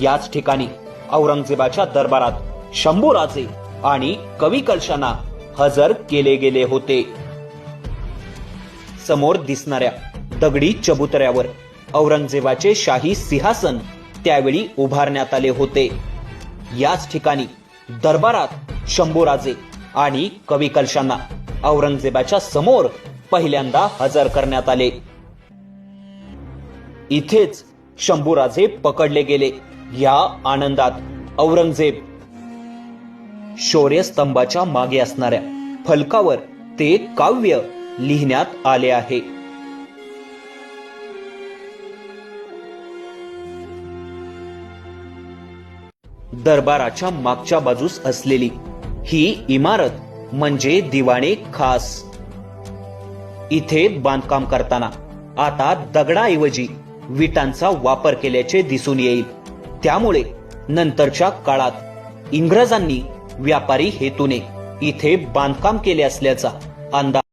याच ठिकाणी औरंगजेबाच्या दरबारात शंभूराजे आणि कवी कलशांना हजर केले गेले होते. समोर दिसणाऱ्या दगडी चबुतऱ्यावर औरंगजेबाचे शाही सिंहासन त्यावेळी उभारण्यात आले होते. याच ठिकाणी दरबारात शंभूराजे आणि कवी कलशांना औरंगजेबाच्या समोर पहिल्यांदा हजर करण्यात आले. इथेच शंभूराजे पकडले गेले. या आनंदात औरंगजेब शौर्यस्तंभाच्या मागे असणाऱ्या फलकावर ते काव्य लिहिण्यात आले आहे. दरबाराच्या मागच्या बाजूस असलेली ही इमारत म्हणजे दिवाणे खास. इथे बांधकाम करताना आता दगडाऐवजी विटांचा वापर केल्याचे दिसून येईल. त्यामुळे नंतरच्या काळात इंग्रजांनी व्यापारी हेतूने इथे बांधकाम केले असल्याचा अंदाज